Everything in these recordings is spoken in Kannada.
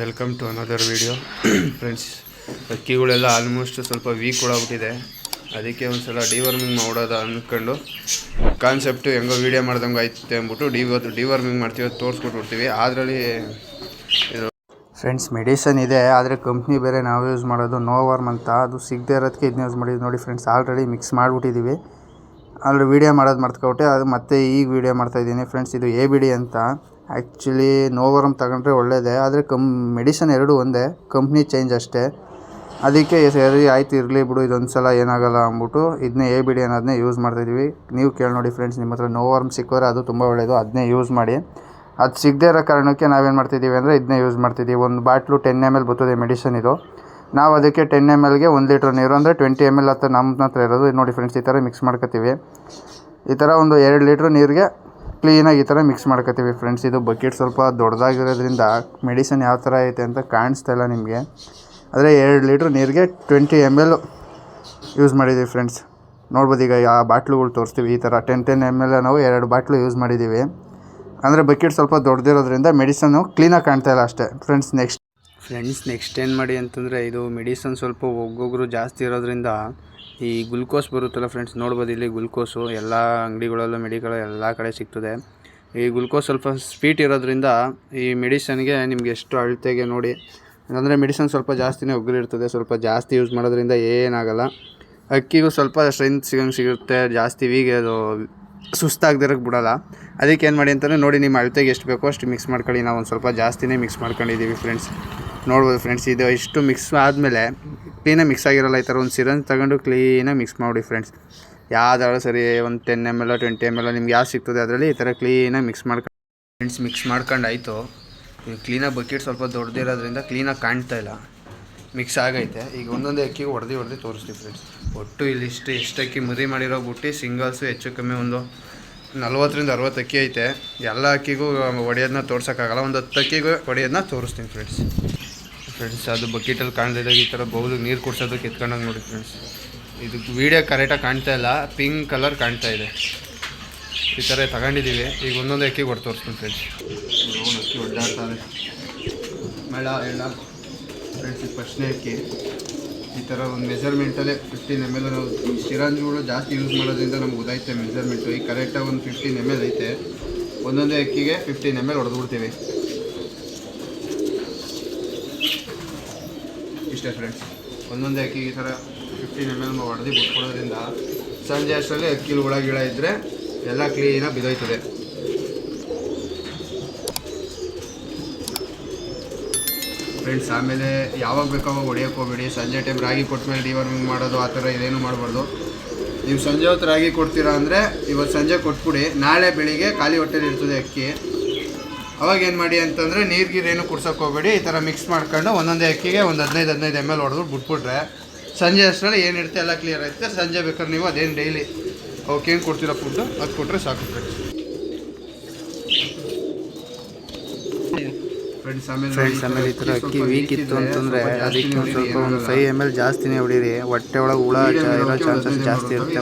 Welcome to another video friends ಅಕ್ಕಿಗಳೆಲ್ಲ almost ಸ್ವಲ್ಪ ವೀಕ್ ಒಳಗ್ಬಿಟ್ಟಿದೆ ಅದಕ್ಕೆ ಒಂದು ಸಲ ಡಿವರ್ಮಿಂಗ್ ಮಾಡೋದ ಅಂದ್ಕೊಂಡು ಕಾನ್ಸೆಪ್ಟು ಹೆಂಗೋ ವೀಡಿಯೋ ಮಾಡ್ದಂಗೆ ಆಯ್ತು ಅಂದ್ಬಿಟ್ಟು ಡಿ ಡಿವರ್ಮಿಂಗ್ ಮಾಡ್ತೀವಿ ತೋರಿಸ್ಕೊಟ್ಬಿಡ್ತೀವಿ. ಅದರಲ್ಲಿ ಇದು ಫ್ರೆಂಡ್ಸ್ ಮೆಡಿಸನ್ ಇದೆ, ಆದರೆ ಕಂಪ್ನಿ ಬೇರೆ ನಾವು ಯೂಸ್ ಮಾಡೋದು ನೋವಾರ್ಮ್ ಅಂತ. ಅದು ಸಿಗದೇ ಇರೋದಕ್ಕೆ ಇದನ್ನ ಯೂಸ್ ಮಾಡಿದ್ವಿ ನೋಡಿ ಫ್ರೆಂಡ್ಸ್ ಆಲ್ರೆಡಿ ಮಿಕ್ಸ್ ಮಾಡಿಬಿಟ್ಟಿದ್ದೀವಿ ಅಲ್ಲಿ ವೀಡಿಯೋ ಮಾಡೋದು ಮರ್ತ್ಕೊಬಿಟ್ಟೆ ಅದು ಮತ್ತೆ ಈಗ ವೀಡಿಯೋ ಮಾಡ್ತಾಯಿದ್ದೀನಿ ಫ್ರೆಂಡ್ಸ್ ಇದು ಎ ಬಿ ಡಿ ಅಂತ. ಆ್ಯಕ್ಚುಲಿ ನೋವರ್ಮ್ ತಗೊಂಡ್ರೆ ಒಳ್ಳೆಯದೇ ಆದರೆ ಕಮ್ ಮೆಡಿಸನ್ ಎರಡು ಒಂದೇ ಕಂಪ್ನಿ ಚೇಂಜ್ ಅಷ್ಟೇ. ಅದಕ್ಕೆ ಸರಿ, ಆಯ್ತು, ಇರಲಿ ಬಿಡು ಇದೊಂದು ಸಲ ಏನಾಗಲ್ಲ ಅಂದ್ಬಿಟ್ಟು ಇದನ್ನೇ ಎ ಬಿ ಡಿ ಅನ್ನೋದನ್ನೇ ಯೂಸ್ ಮಾಡ್ತಿದ್ದೀವಿ ನೀವು ಕೇಳಿ ನೋಡಿ ಫ್ರೆಂಡ್ಸ್ ನಿಮ್ಮ ಹತ್ರ ನೋವರ್ಮ್ ಸಿಕ್ಕೋರೆ, ಅದು ತುಂಬ ಒಳ್ಳೆಯದು ಅದನ್ನೇ ಯೂಸ್ ಮಾಡಿ. ಅದು ಸಿಗದೇ ಇರೋ ಕಾರಣಕ್ಕೆ ನಾವೇನು ಮಾಡ್ತಿದ್ದೀವಿ ಅಂದರೆ ಇದನ್ನೇ ಯೂಸ್ ಮಾಡ್ತಿದ್ದೀವಿ. ಒಂದು ಬಾಟ್ಲು ಟೆನ್ ಎಂ ಎಲ್ ಬರ್ತದೆ ಮೆಡಿಸನ್ ಇದು. ನಾವು ಅದಕ್ಕೆ ಟೆನ್ ಎಂ ಎಲ್ಗೆ ಒಂದು ಲೀಟ್ರ್ ನೀರು, ಅಂದರೆ ಟ್ವೆಂಟಿ ಎಂ ಎಲ್ ಹತ್ರ ನಮ್ಮ ಹತ್ರ ಇರೋದು. ನೋಡಿ ಫ್ರೆಂಡ್ಸ್ ಈ ಥರ ಮಿಕ್ಸ್ ಮಾಡ್ಕೋತೀವಿ. ಈ ಥರ ಒಂದು ಎರಡು ಲೀಟ್ರ್ ನೀರಿಗೆ ಕ್ಲೀನಾಗಿ ಈ ಥರ ಮಿಕ್ಸ್ ಮಾಡ್ಕೊತೀವಿ ಫ್ರೆಂಡ್ಸ್ ಇದು ಬಕೆಟ್ ಸ್ವಲ್ಪ ದೊಡ್ಡದಾಗಿರೋದ್ರಿಂದ ಮೆಡಿಸನ್ ಯಾವ ಥರ ಐತೆ ಅಂತ ಕಾಣಿಸ್ತಾ ಇಲ್ಲ ನಿಮಗೆ. ಆದರೆ ಎರಡು ಲೀಟ್ರ್ ನೀರಿಗೆ ಟ್ವೆಂಟಿ ಎಂ ಎಲ್ ಯೂಸ್ ಮಾಡಿದ್ದೀವಿ ಫ್ರೆಂಡ್ಸ್ ನೋಡ್ಬೋದು ಈಗ ಆ ಬಾಟ್ಲುಗಳು ತೋರಿಸ್ತೀವಿ ಈ ಥರ ಟೆನ್ ಟೆನ್ ಎಂ ಎಲ್ ನಾವು ಎರಡು ಬಾಟ್ಲು ಯೂಸ್ ಮಾಡಿದ್ದೀವಿ ಅಂದರೆ ಬಕೆಟ್ ಸ್ವಲ್ಪ ದೊಡ್ಡದಿರೋದ್ರಿಂದ ಮೆಡಿಸನ್ನು ಕ್ಲೀನಾಗಿ ಕಾಣ್ತಾ ಇಲ್ಲ ಅಷ್ಟೇ. ಫ್ರೆಂಡ್ಸ್ ನೆಕ್ಸ್ಟ್ ಫ್ರೆಂಡ್ಸ್ ನೆಕ್ಸ್ಟ್ ಏನು ಮಾಡಿ ಅಂತಂದರೆ ಇದು ಮೆಡಿಸನ್ ಸ್ವಲ್ಪ ಒಗ್ಗೊಗ್ರು ಜಾಸ್ತಿ ಇರೋದ್ರಿಂದ ಈ ಗ್ಲುಕೋಸ್ ಬರುತ್ತಲ್ಲ ಫ್ರೆಂಡ್ಸ್ ನೋಡ್ಬೋದು ಇಲ್ಲಿ ಗ್ಲುಕೋಸು, ಎಲ್ಲ ಅಂಗಡಿಗಳಲ್ಲೂ ಮೆಡಿಕಲ್ ಎಲ್ಲ ಕಡೆ ಸಿಗ್ತದೆ. ಈ ಗ್ಲುಕೋಸ್ ಸ್ವಲ್ಪ ಸ್ವೀಟ್ ಇರೋದ್ರಿಂದ ಈ ಮೆಡಿಸನ್ಗೆ ನಿಮ್ಗೆ ಎಷ್ಟು ಅಳತೆಗೆ ನೋಡಿ, ಅಂದರೆ ಮೆಡಿಸನ್ ಸ್ವಲ್ಪ ಜಾಸ್ತಿನೇ ಉಗ್ರಿರ್ತದೆ ಸ್ವಲ್ಪ ಜಾಸ್ತಿ ಯೂಸ್ ಮಾಡೋದ್ರಿಂದ ಏನಾಗಲ್ಲ. ಅಕ್ಕಿಗೂ ಸ್ವಲ್ಪ ಸ್ಟ್ರೆಂತ್ ಸಿಗಂಗೆ ಸಿಗುತ್ತೆ, ಜಾಸ್ತಿ ವೀಗೆ ಅದು ಸುಸ್ತಾಗ್ದಿರಕ್ಕೆ ಬಿಡೋಲ್ಲ. ಅದಕ್ಕೆ ಏನು ಮಾಡಿ ಅಂತಲೇ ನೋಡಿ ನಿಮ್ಮ ಅಳತೆಗೆ ಎಷ್ಟು ಬೇಕೋ ಅಷ್ಟು ಮಿಕ್ಸ್ ಮಾಡ್ಕೊಳ್ಳಿ ನಾವು ಒಂದು ಸ್ವಲ್ಪ ಜಾಸ್ತಿನೇ ಮಿಕ್ಸ್ ಮಾಡ್ಕೊಂಡಿದ್ದೀವಿ ಫ್ರೆಂಡ್ಸ್ ನೋಡ್ಬೋದು ಫ್ರೆಂಡ್ಸ್ ಇದು ಇಷ್ಟು ಮಿಕ್ಸ್ ಆದಮೇಲೆ ಕ್ಲೀನಾಗಿ ಮಿಕ್ಸ್ ಆಗಿರಲ್ಲ ಈ ಥರ ಒಂದು ಸಿರಂಜ್ ತಗೊಂಡು ಕ್ಲೀನಾಗಿ ಮಿಕ್ಸ್ ಮಾಡಿ ಫ್ರೆಂಡ್ಸ್ ಯಾವ್ದಾದ್ರು ಸರಿ ಒಂದು ten M L twenty M L ನಿಮ್ಗೆ ಯಾವ್ದು ಸಿಗ್ತದೆ ಅದರಲ್ಲಿ ಈ ಥರ ಕ್ಲೀನಾಗಿ ಮಿಕ್ಸ್ ಮಾಡ್ಕೊಂಡು ಫ್ರೆಂಡ್ಸ್ ಮಿಕ್ಸ್ ಮಾಡ್ಕೊಂಡು ಆಯಿತು ಈಗ ಕ್ಲೀನಾಗಿ ಬಕೆಟ್ ಸ್ವಲ್ಪ ದೊಡ್ಡದಿರೋದ್ರಿಂದ ಕ್ಲೀನಾಗಿ ಕಾಣ್ತಾ ಇಲ್ಲ. ಮಿಕ್ಸ್ ಆಗೈತೆ. ಈಗ ಒಂದೊಂದೇ ಅಕ್ಕಿಗೆ ಹೊಡೆದು ಹೊಡೆದು ತೋರಿಸ್ತೀವಿ ಫ್ರೆಂಡ್ಸ್ ಒಟ್ಟು ಇಲ್ಲಿ ಇಷ್ಟು ಎಷ್ಟು ಅಕ್ಕಿ ಮುರಿ ಮಾಡಿರೋ ಬುಟ್ಟಿ ಸಿಂಗಲ್ಸು ಹೆಚ್ಚು ಕಮ್ಮಿ ಒಂದು ನಲ್ವತ್ತರಿಂದ ಅರವತ್ತು ಅಕ್ಕಿ ಐತೆ. ಎಲ್ಲ ಅಕ್ಕಿಗೂ ಒಡೆಯೋದನ್ನ ತೋರ್ಸೋಕ್ಕಾಗಲ್ಲ. ಒಂದು ಹತ್ತು ಅಕ್ಕಿಗೂ ಹೊಡೆಯೋದನ್ನ ತೋರಿಸ್ತೀನಿ ಫ್ರೆಂಡ್ಸ್ ಫ್ರೆಂಡ್ಸ್ ಅದು ಬಕೆಟಲ್ಲಿ ಕಾಣ್ದಿದ್ದಾಗ ಈ ಥರ ಬೌಲಿಗೆ ನೀರು ಕುಡ್ಸೋದಕ್ಕೆ ಎತ್ಕೊಂಡಂಗೆ ನೋಡಿ ಫ್ರೆಂಡ್ಸ್ ಇದು ವೀಡಿಯೋ ಕರೆಕ್ಟಾಗಿ ಕಾಣ್ತಾ ಇಲ್ಲ ಪಿಂಕ್ ಕಲರ್ ಕಾಣ್ತಾ ಇದೆ. ಈ ಥರ ತಗೊಂಡಿದ್ದೀವಿ ಈಗ ಒಂದೊಂದು ಅಕ್ಕಿ ಹೊಡೆದು ತೋರಿಸ್ತೀನಿ ಫ್ರೆಂಡ್ಸ್ ಅಕ್ಕಿ ಒಡ್ಡಾಡ್ತಾರೆ ಮೇಳ, ಎಲ್ಲ ಫ್ರೆಂಡ್ಸ್ ಇದು ಫಸ್ಟ್ನೇ ಅಕ್ಕಿ. ಈ ಥರ ಒಂದು ಮೆಜರ್ಮೆಂಟಲ್ಲೇ ಫಿಫ್ಟೀನ್ ಎಂ ಎಲ್ ನಾವು ಶಿರಾಂಜಿಗಳು ಜಾಸ್ತಿ ಯೂಸ್ ಮಾಡೋದ್ರಿಂದ ನಮ್ಗೆ ಉದಾಯ್ತೆ ಮೆಜರ್ಮೆಂಟು ಈಗ ಕರೆಕ್ಟಾಗಿ ಒಂದು ಫಿಫ್ಟೀನ್ ಎಂ ಎಲ್ ಐತೆ. ಒಂದೊಂದೇ ಅಕ್ಕಿಗೆ ಫಿಫ್ಟೀನ್ ಎಂ ಎಲ್ ಹೊಡೆದ್ಬಿಡ್ತೀವಿ. ಇಷ್ಟೇ ಫ್ರೆಂಡ್ಸ್ ಒಂದೊಂದೇ ಅಕ್ಕಿಗೆ ಈ ಥರ ಫಿಫ್ಟೀನ್ ಎಂ ಎಲ್ ಹೊಡೆದು ಬಿಟ್ಕೊಡೋದ್ರಿಂದ ಸಂಜೆ ಅಷ್ಟರಲ್ಲಿ ಅಕ್ಕಿಲಿ ಹುಳ ಗಿಳ ಇದ್ದರೆ ಎಲ್ಲ ಕ್ಲೀನಾಗಿ ಬಿದೋಯ್ತದೆ ಫ್ರೆಂಡ್ಸ್ ಆಮೇಲೆ ಯಾವಾಗ ಬೇಕೋ ಅವಾಗ ಹೊಡಿಯೋಕೆ ಹೋಗ್ಬೇಡಿ. ಸಂಜೆ ಟೈಮ್ ರಾಗಿ ಕೊಟ್ಟ ಮೇಲೆ ಡಿವರ್ಮಿಂಗ್ ಮಾಡೋದು, ಆ ಥರ ಇದೇನು ಮಾಡಬಾರ್ದು. ನೀವು ಸಂಜೆ ಹೊತ್ತು ರಾಗಿ ಕೊಡ್ತೀರಾ ಅಂದರೆ, ಇವತ್ತು ಸಂಜೆ ಕೊಟ್ಬಿಡಿ. ನಾಳೆ ಬೆಳಿಗ್ಗೆ ಖಾಲಿ ಹೊಟ್ಟೆಲಿ ಇರ್ತದೆ ಅಕ್ಕಿ. ಅವಾಗ ಏನು ಮಾಡಿ ಅಂತಂದರೆ ನೀರು ಏನು ಕುಡ್ಸೋಕೆ ಹೋಗ್ಬೇಡಿ ಈ ಥರ ಮಿಕ್ಸ್ ಮಾಡ್ಕೊಂಡು ಒಂದೊಂದೇ ಅಕ್ಕಿಗೆ ಒಂದು ಹದಿನೈದು ಹದಿನೈದು ಎಂ ಎಲ್ ಹೊಡೆದು ಬಿಟ್ಬಿಟ್ರೆ ಸಂಜೆ ಅಷ್ಟರಲ್ಲಿ ಏನಿರುತ್ತೆ ಎಲ್ಲ ಕ್ಲಿಯರ್ ಆಗುತ್ತೆ ಸಂಜೆ ಬೇಕಾದ್ರೆ ನೀವು ಅದೇನು ಡೈಲಿ ಅವಕ್ಕೆ ಏನು ಕೊಡ್ತೀರಾ ಫುಡ್ಡು ಅದು ಕೊಟ್ಟರೆ ಸಾಕು ಫ್ರೆಂಡ್ಸ್ ಫ್ರೆಂಡ್ಸ್ ಆಮೇಲೆ ಈ ಥರ ಅಕ್ಕಿ ವೀಕ್ ಇತ್ತು ಅಂತಂದರೆ ಅದಕ್ಕೆ ಒಂದು ಸ್ವಲ್ಪ ಒಂದು ಫೈವ್ ಎಂ ಎಲ್ ಜಾಸ್ತಿನೇ ಹೊಡೀರಿ. ಹೊಟ್ಟೆ ಒಳಗೆ ಹುಳ ಇರೋ ಚಾನ್ಸಸ್ ಜಾಸ್ತಿ ಇರುತ್ತೆ.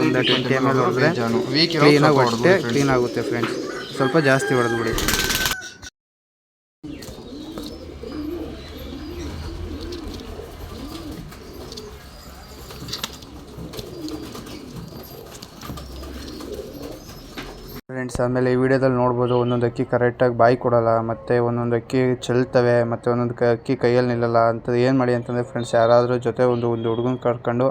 ಒಂದು ಟ್ವೆಂಟಿ ಎಂ ಎಲ್ ಹೊಡೆದ್ರೆ ಕ್ಲೀನಾಗಿ ಹೊಟ್ಟೆ ಕ್ಲೀನ್ ಆಗುತ್ತೆ ಫ್ರೆಂಡ್ಸ್ ಸ್ವಲ್ಪ ಜಾಸ್ತಿ ಹೊಡೆದು ಬಿಡಿ. ಫ್ರೆಂಡ್ಸ್ ಆಮೇಲೆ ಈ ವಿಡಿಯೋದಲ್ಲಿ ನೋಡ್ಬೋದು, ಒಂದೊಂದು ಅಕ್ಕಿ ಕರೆಕ್ಟಾಗಿ ಬಾಯಿ ಕೊಡಲ್ಲ, ಮತ್ತು ಒಂದೊಂದು ಅಕ್ಕಿ ಚೆಲ್ತವೆ, ಮತ್ತು ಒಂದೊಂದು ಅಕ್ಕಿ ಕೈಯಲ್ಲಿ ನಿಲ್ಲಲ್ಲ ಅಂತ ಏನು ಮಾಡಿ ಅಂತಂದರೆ ಫ್ರೆಂಡ್ಸ್ ಯಾರಾದರೂ ಜೊತೆ ಒಂದು ಒಂದು ಹುಡುಗನ ಕರ್ಕೊಂಡು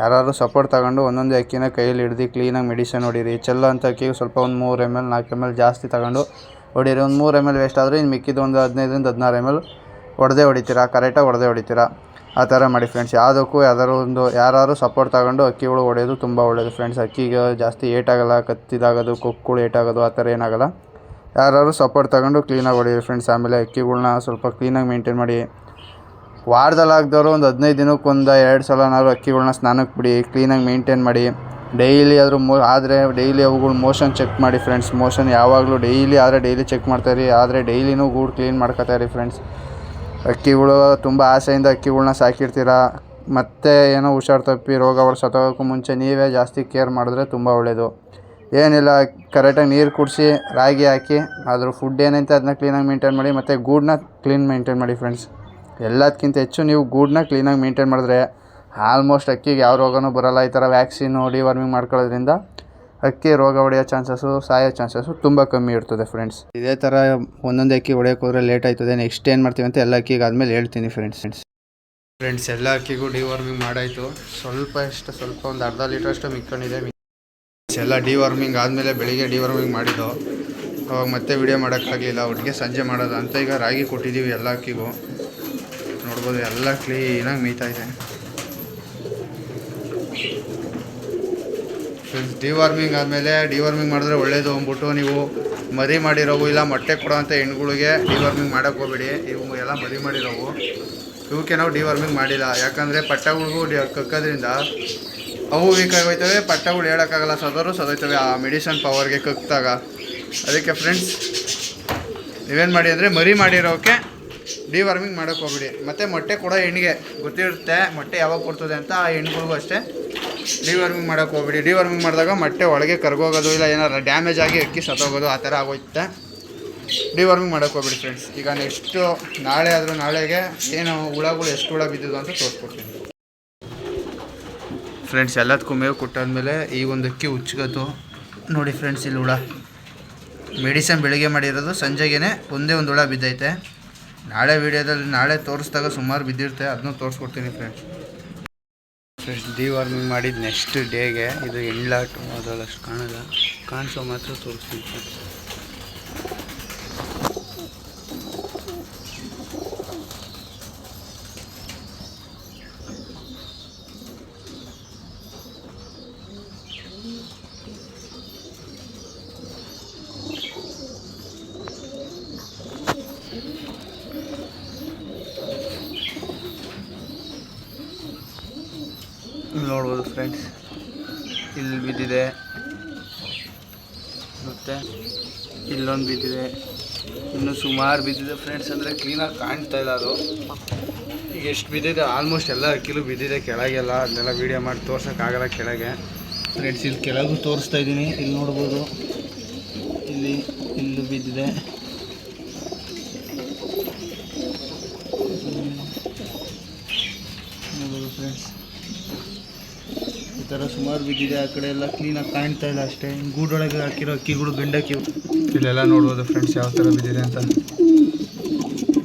ಯಾರಾದರೂ ಸಪೋರ್ಟ್ ತಗೊಂಡು ಒಂದೊಂದು ಅಕ್ಕಿನ ಕೈಯಲ್ಲಿ ಹಿಡ್ದು ಕ್ಲೀನಾಗಿ ಮೆಡಿಸನ್ ಹೊಡೀರಿ. ಚೆಲ್ಲ ಅಂತ ಅಕ್ಕಿಗೆ ಸ್ವಲ್ಪ ಒಂದು ಮೂರು ಎಂ ಎಲ್ ನಾಲ್ಕು ಎಂ ಎಲ್ ಜಾಸ್ತಿ ತಗೊಂಡು ಹೊಡೀರಿ. ಒಂದು ಮೂರು ಎಂ ಎಲ್ ವೇಸ್ಟ್ ಆದರೆ ಇನ್ನು ಮಿಕ್ಕಿದ್ದು ಒಂದು ಹದಿನೈದರಿಂದ ಹದಿನಾರು ಎಂ ಎಲ್ ಹೊಡೆದೇ ಹೊಡಿತೀರಾ? ಕರೆಕ್ಟಾಗಿ ಹೊಡೆದೇ ಹೊಡಿತೀರಾ? ಆ ಥರ ಮಾಡಿ ಫ್ರೆಂಡ್ಸ್ ಯಾವುದಕ್ಕೂ ಯಾವ್ದಾದ್ರು ಒಂದು ಯಾರು ಸಪೋರ್ಟ್ ತಗೊಂಡು ಅಕ್ಕಿಗಳು ಹೊಡೆಯೋದು ತುಂಬ ಒಳ್ಳೆಯದು ಫ್ರೆಂಡ್ಸ್ ಅಕ್ಕಿಗೆ ಜಾಸ್ತಿ ಏಟಾಗಲ್ಲ, ಕತ್ತಿದಾಗೋದು ಕೊಕ್ಕುಗಳು ಏಟಾಗೋದು, ಆ ಥರ ಏನಾಗಲ್ಲ. ಯಾರು ಸಪೋರ್ಟ್ ತಗೊಂಡು ಕ್ಲೀನಾಗಿ ಹೊಡೀರಿ ಫ್ರೆಂಡ್ಸ್ ಆಮೇಲೆ ಅಕ್ಕಿಗಳನ್ನ ಸ್ವಲ್ಪ ಕ್ಲೀನಾಗಿ ಮೇಂಟೈನ್ ಮಾಡಿ. ವಾರದಲ್ಲಿ ಹಾಕ್ದವ್ರು ಒಂದು ಹದಿನೈದು ದಿನಕ್ಕೆ ಒಂದು ಎರಡು ಸಲನಾದ್ರು ಅಕ್ಕಿಗಳ್ನ ಸ್ನಾನಕ್ಕೆ ಬಿಡಿ ಕ್ಲೀನಾಗಿ ಮೇಂಟೈನ್ ಮಾಡಿ. ಡೈಲಿ ಆದರೂ ಮೋ, ಆದರೆ ಡೈಲಿ ಅವುಗಳು ಮೋಷನ್ ಚೆಕ್ ಮಾಡಿ ಫ್ರೆಂಡ್ಸ್ ಮೋಷನ್ ಯಾವಾಗಲೂ ಡೈಲಿ, ಆದರೆ ಡೈಲಿ ಚೆಕ್ ಮಾಡ್ತಾಯಿರಿ ಆದರೆ ಡೈಲಿನೂ ಗೂಡು ಕ್ಲೀನ್ ಮಾಡ್ಕೊತಾಯಿರಿ ಫ್ರೆಂಡ್ಸ್ ಅಕ್ಕಿಗಳು ತುಂಬ ಆಸೆಯಿಂದ ಅಕ್ಕಿಗಳನ್ನ ಸಾಕಿರ್ತೀರ? ಮತ್ತೆ ಏನೋ ಹುಷಾರು ತಪ್ಪಿ ರೋಗ ಸತ್ತೋಗೋಕ್ಕೂ ಮುಂಚೆ ನೀವೇ ಜಾಸ್ತಿ ಕೇರ್ ಮಾಡಿದ್ರೆ ತುಂಬ ಒಳ್ಳೆಯದು ಏನಿಲ್ಲ ಕರೆಕ್ಟಾಗಿ ನೀರು ಕುಡಿಸಿ, ರಾಗಿ ಹಾಕಿ ಅದ್ರ ಫುಡ್ ಏನೈತೆ ಅದನ್ನ ಕ್ಲೀನಾಗಿ ಮೇಂಟೈನ್ ಮಾಡಿ, ಮತ್ತು ಗೂಡನ್ನ ಕ್ಲೀನ್ ಮೇಂಟೈನ್ ಮಾಡಿ ಫ್ರೆಂಡ್ಸ್ ಎಲ್ಲದಕ್ಕಿಂತ ಹೆಚ್ಚು ನೀವು ಗೂಡನ್ನ ಕ್ಲೀನಾಗಿ ಮೇಂಟೈನ್ ಮಾಡಿದ್ರೆ ಆಲ್ಮೋಸ್ಟ್ ಅಕ್ಕಿಗೆ ಯಾವ ರೋಗನೂ ಬರೋಲ್ಲ. ಈ ಥರ ವ್ಯಾಕ್ಸಿನು ಡಿವಾರ್ಮಿಂಗ್ ಮಾಡ್ಕೊಳ್ಳೋದ್ರಿಂದ ಅಕ್ಕಿ ರೋಗ ಹೊಡೆಯೋ ಚಾನ್ಸಸ್ಸು ಸಾಯೋ ಚಾನ್ಸಸ್ಸು ತುಂಬ ಕಮ್ಮಿ ಇರ್ತದೆ ಫ್ರೆಂಡ್ಸ್ ಇದೇ ಥರ ಒಂದೊಂದು ಅಕ್ಕಿ ಹೊಡೆಯೋಕೆ ಹೋದರೆ ಲೇಟ್ ಆಯ್ತದೆ. ನೆಕ್ಸ್ಟ್ ಏನು ಮಾಡ್ತೀವಿ ಅಂತ ಎಲ್ಲ ಅಕ್ಕಿಗೆ ಆದಮೇಲೆ ಹೇಳ್ತೀನಿ ಫ್ರೆಂಡ್ಸ್ ಫ್ರೆಂಡ್ಸ್ ಎಲ್ಲ ಅಕ್ಕಿಗೂ ಡಿವಾರ್ಮಿಂಗ್ ಮಾಡಾಯಿತು. ಸ್ವಲ್ಪ ಎಷ್ಟು ಸ್ವಲ್ಪ ಒಂದು ಅರ್ಧ ಲೀಟ್ರಷ್ಟು ಮಿಕ್ಕೊಂಡಿದೆ. ಎಲ್ಲ ಡಿವಾರ್ಮಿಂಗ್ ಆದಮೇಲೆ ಬೆಳಿಗ್ಗೆ ಡಿವಾರ್ಮಿಂಗ್ ಮಾಡಿದ್ದು. ಅವಾಗ ಮತ್ತೆ ವಿಡಿಯೋ ಮಾಡೋಕ್ಕಾಗಲಿಲ್ಲ. ಒಟ್ಟಿಗೆ ಸಂಜೆ ಮಾಡೋದು ಅಂತ ಈಗ ರಾಗಿ ಕೊಟ್ಟಿದ್ದೀವಿ ಎಲ್ಲ ಅಕ್ಕಿಗೂ. ನೋಡ್ಬೋದು, ಎಲ್ಲ ಕ್ಲೀನಾಗಿ ಮೀತಾ ಇದೆ. ಫ್ರೆಂಡ್ಸ್ ಡಿವಾರ್ಮಿಂಗ್ ಆದಮೇಲೆ ಡಿವಾರ್ಮಿಂಗ್ ಮಾಡಿದ್ರೆ ಒಳ್ಳೇದು ಅಂದ್ಬಿಟ್ಟು ನೀವು ಮರಿ ಮಾಡಿರೋವು ಇಲ್ಲ ಮೊಟ್ಟೆ ಕೊಡೋವಂಥ ಹೆಣ್ಗಳಿಗೆ ಡಿವಾರ್ಮಿಂಗ್ ಮಾಡೋಕ್ಕೆ ಹೋಗ್ಬೇಡಿ. ಇವು ಎಲ್ಲ ಮರಿ ಮಾಡಿರೋವು. ಇವಕ್ಕೆ ನಾವು ಡಿವಾರ್ಮಿಂಗ್ ಮಾಡಿಲ್ಲ. ಯಾಕಂದರೆ ಪಟ್ಟಗಳಿಗೂ ಡಿ ಕಕ್ಕೋದ್ರಿಂದ ಅವು ವೀಕ್ ಆಗೋಯ್ತವೆ, ಪಟ್ಟಗಳು ಹೇಳೋಕ್ಕಾಗಲ್ಲ. ಸದೋರು ಸದೋಯ್ತವೆ. ಆ ಮೆಡಿಸನ್ ಪವರ್ಗೆ ಕಕ್ಕಿದಾಗ ಅದಕ್ಕೆ ಫ್ರೆಂಡ್ಸ್ ನೀವೇನು ಮಾಡಿ ಅಂದರೆ ಮರಿ ಮಾಡಿರೋಕ್ಕೆ ಡಿವಾರ್ಮಿಂಗ್ ಮಾಡೋಕ್ಕೆ ಹೋಗ್ಬಿಡಿ. ಮತ್ತು ಮೊಟ್ಟೆ ಕೊಡೋ ಹೆಣ್ಣಿಗೆ ಗೊತ್ತಿರುತ್ತೆ ಮೊಟ್ಟೆ ಯಾವಾಗ ಕೊಡ್ತದೆ ಅಂತ ಆ ಹೆಣ್ಗಳಿಗೂ ಅಷ್ಟೇ. ಡಿವಾರ್ಮಿಂಗ್ ಮಾಡೋಕ್ಕೆ ಹೋಗ್ಬಿಡಿ. ಡಿವಾರ್ಮಿಂಗ್ ಮಾಡಿದಾಗ ಮೊಟ್ಟೆ ಒಳಗೆ ಕರ್ಗೋಗೋದು ಇಲ್ಲ, ಏನಾರು ಡ್ಯಾಮೇಜ್ ಆಗಿ ಅಕ್ಕಿ ಸತ್ತೋಗೋದು, ಆ ಥರ ಆಗೋಯ್ತೆ. ಡಿವಾರ್ಮಿಂಗ್ ಮಾಡೋಕ್ಕೆ ಹೋಗ್ಬಿಡಿ ಫ್ರೆಂಡ್ಸ್ ಈಗ ನೆಕ್ಸ್ಟು ನಾಳೆ ಆದರೂ ನಾಳೆಗೆ ಏನು ಹುಳಗಳು ಎಷ್ಟು ಹುಳ ಬಿದ್ದಿದ್ದು ಅಂತ ತೋರಿಸ್ಕೊಡ್ತೀನಿ. ಫ್ರೆಂಡ್ಸ್ ಎಲ್ಲದಕ್ಕೂ ಮೇವು ಕೊಟ್ಟಾದ್ಮೇಲೆ ಈ ಒಂದು ಅಕ್ಕಿ ಉಚ್ಚಗತ್ತು ನೋಡಿ ಫ್ರೆಂಡ್ಸ್ ಇಲ್ಲಿ ಹುಳ. ಮೆಡಿಸನ್ ಬೆಳಿಗ್ಗೆ ಮಾಡಿರೋದು ಸಂಜೆಗೆ ಒಂದೇ ಒಂದು ಹುಳ ಬಿದ್ದೈತೆ. ನಾಳೆ ವೀಡಿಯೋದಲ್ಲಿ ನಾಳೆ ತೋರಿಸಿದಾಗ ಸುಮಾರು ಬಿದ್ದಿರುತ್ತೆ, ಅದನ್ನೂ ತೋರಿಸ್ಕೊಡ್ತೀನಿ ಫ್ರೆಂಡ್ಸ್ ಫ್ರೆಂಡ್ಸ್ ಡಿವಾರ್ಮಿಂಗ್ ಮಾಡಿದ ನೆಕ್ಸ್ಟ್ ಡೇಗೆ ಇದು ಎಂಡ್ಲಾಟು ಅದ್ರಲ್ಲಿ ಅಷ್ಟು ಕಾಣಲ್ಲ. ಕಾಣಿಸೋ ಮಾತ್ರ ತೋರಿಸ್ತೀನಿ ಫ್ರೆಂಡ್ಸ್ ನೋಡ್ಬೋದು ಫ್ರೆಂಡ್ಸ್ ಇಲ್ಲಿ ಬಿದ್ದಿದೆ. ಮತ್ತು ಇಲ್ಲೊಂದು ಬಿದ್ದಿದೆ. ಇನ್ನು ಸುಮಾರು ಬಿದ್ದಿದೆ ಫ್ರೆಂಡ್ಸ್ ಅಂದರೆ ಕ್ಲೀನಾಗಿ ಕಾಣ್ತಾ ಇಲ್ಲ ಅದು. ಈಗ ಎಷ್ಟು ಬಿದ್ದಿದೆ? ಆಲ್ಮೋಸ್ಟ್ ಎಲ್ಲ ಅಕ್ಕಿಲು ಬಿದ್ದಿದೆ ಕೆಳಗೆಲ್ಲ. ಅದನ್ನೆಲ್ಲ ವೀಡಿಯೋ ಮಾಡಿ ತೋರ್ಸೋಕ್ಕಾಗಲ್ಲ ಕೆಳಗೆ. ಫ್ರೆಂಡ್ಸ್ ಇಲ್ಲಿ ಕೆಳಗೂ ತೋರಿಸ್ತಾ ಇದ್ದೀನಿ. ಇಲ್ಲಿ ನೋಡ್ಬೋದು. ಇಲ್ಲಿ ಇಲ್ಲಿ ಬಿದ್ದಿದೆ. ನೋಡ್ಬೋದು ಫ್ರೆಂಡ್ಸ್ ಥರ ಸುಮಾರು ಬಿದ್ದಿದೆ, ಆ ಕಡೆ ಎಲ್ಲ ಕ್ಲೀನಾಗಿ ಕಾಣ್ತಾ ಇಲ್ಲ ಅಷ್ಟೇ. ಗೂಡೊಳಗೆ ಹಾಕಿರೋ ಅಕ್ಕಿಗಳು ಗಂಡಕ್ಕಿ ಇಲ್ಲೆಲ್ಲ ನೋಡ್ಬೋದು ಫ್ರೆಂಡ್ಸ್ ಯಾವ ಥರ ಬಿದ್ದಿದೆ ಅಂತ.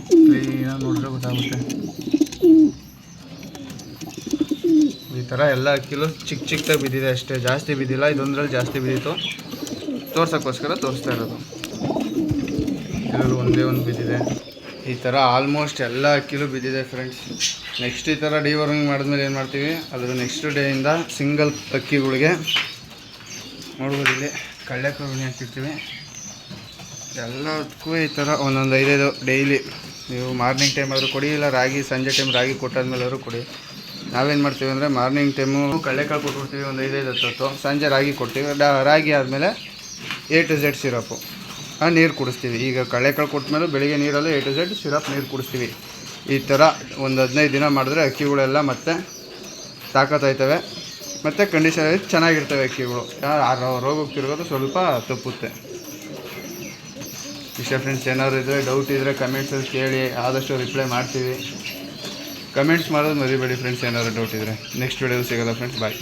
ಕ್ಲೀನಾಗಿ ನೋಡಿದ್ರೆ ಗೊತ್ತಾಗುತ್ತೆ. ಈ ಥರ ಎಲ್ಲ ಅಕ್ಕಿಲು ಚಿಕ್ಕ ಚಿಕ್ಕದಾಗಿ ಬಿದ್ದಿದೆ ಅಷ್ಟೇ. ಜಾಸ್ತಿ ಬಿದ್ದಿಲ್ಲ, ಇದೊಂದ್ರಲ್ಲಿ ಜಾಸ್ತಿ ಬಿದ್ದಿತ್ತು. ತೋರ್ಸೋಕ್ಕೋಸ್ಕರ ತೋರಿಸ್ತಾ ಇರೋದು. ಇದರಲ್ಲಿ ಒಂದೇ ಒಂದು ಬಿದ್ದಿದೆ. ಈ ಥರ ಆಲ್ಮೋಸ್ಟ್ ಎಲ್ಲ ಅಕ್ಕಿಲು ಬಿದ್ದಿದೆ ಫ್ರೆಂಡ್ಸ್ ನೆಕ್ಸ್ಟ್ ಈ ಥರ ಡಿವರ್ಮಿಂಗ್ ಮಾಡಿದ್ಮೇಲೆ ಏನು ಮಾಡ್ತೀವಿ? ಅದರ ನೆಕ್ಸ್ಟ್ ಡೇಯಿಂದ ಸಿಂಗಲ್ ಅಕ್ಕಿಗಳಿಗೆ ನೋಡ್ಬೋದು ಇಲ್ಲಿ ಕಳ್ಳೆಕಾಯಿ ಹಾಕಿರ್ತೀವಿ ಎಲ್ಲದಕ್ಕೂ ಈ ಥರ ಒಂದೊಂದು ಐದೈದು ಡೈಲಿ ನೀವು ಮಾರ್ನಿಂಗ್ ಟೈಮ್ ಆದರೂ ಕೊಡಿ, ಇಲ್ಲ ರಾಗಿ ಸಂಜೆ ಟೈಮ್ ರಾಗಿ ಕೊಟ್ಟಾದ್ಮೇಲೆ ಆದರೂ ಕೊಡಿ. ನಾವೇನು ಮಾಡ್ತೀವಿ ಅಂದರೆ ಮಾರ್ನಿಂಗ್ ಟೈಮು ಕಳ್ಳೆಕಾಳು ಕೊಟ್ಬಿಡ್ತೀವಿ ಒಂದು ಐದೈದು ಹತ್ತು ಸಂಜೆ ರಾಗಿ ಕೊಡ್ತೀವಿ. ರಾಗಿ ಆದಮೇಲೆ ಎ ಟು ಝೆಡ್ ಸಿರಪ್ಪು ನೀರು ಕುಡಿಸ್ತೀವಿ. ಈಗ ಕಳ್ಳೆಕಾಳು ಕೊಟ್ಮೇಲೆ ಬೆಳಿಗ್ಗೆ ನೀರಲ್ಲೂ ಎ ಟು ಝೆಡ್ ಸಿರಪ್ ನೀರು ಕುಡಿಸ್ತೀವಿ. ಈ ಥರ ಒಂದು ಹದಿನೈದು ದಿನ ಮಾಡಿದ್ರೆ ಅಕ್ಕಿಗಳೆಲ್ಲ ಮತ್ತೆ ತಾಕತ್ತಾಯ್ತವೆ ಮತ್ತು ಕಂಡೀಷನ್ ಚೆನ್ನಾಗಿರ್ತವೆ ಅಕ್ಕಿಗಳು. ಯಾರು ರೋಗಕ್ಕೆ ತಿರುಗೋದು ಸ್ವಲ್ಪ ತಪ್ಪುತ್ತೆ. ಇಷ್ಟ ಫ್ರೆಂಡ್ಸ್ ಏನಾದ್ರು ಇದ್ದರೆ ಡೌಟ್ ಇದ್ದರೆ ಕಮೆಂಟ್ಸಲ್ಲಿ ಕೇಳಿ, ಆದಷ್ಟು ರಿಪ್ಲೈ ಮಾಡ್ತೀವಿ. ಕಮೆಂಟ್ಸ್ ಮಾಡೋದು ಮರಿಬೇಡಿ ಫ್ರೆಂಡ್ಸ್ ಏನಾದ್ರು ಡೌಟ್ ಇದ್ದರೆ ನೆಕ್ಸ್ಟ್ ವೀಡಿಯೋ ಸಿಗೋಲ್ಲ ಫ್ರೆಂಡ್ಸ್ ಬಾಯ್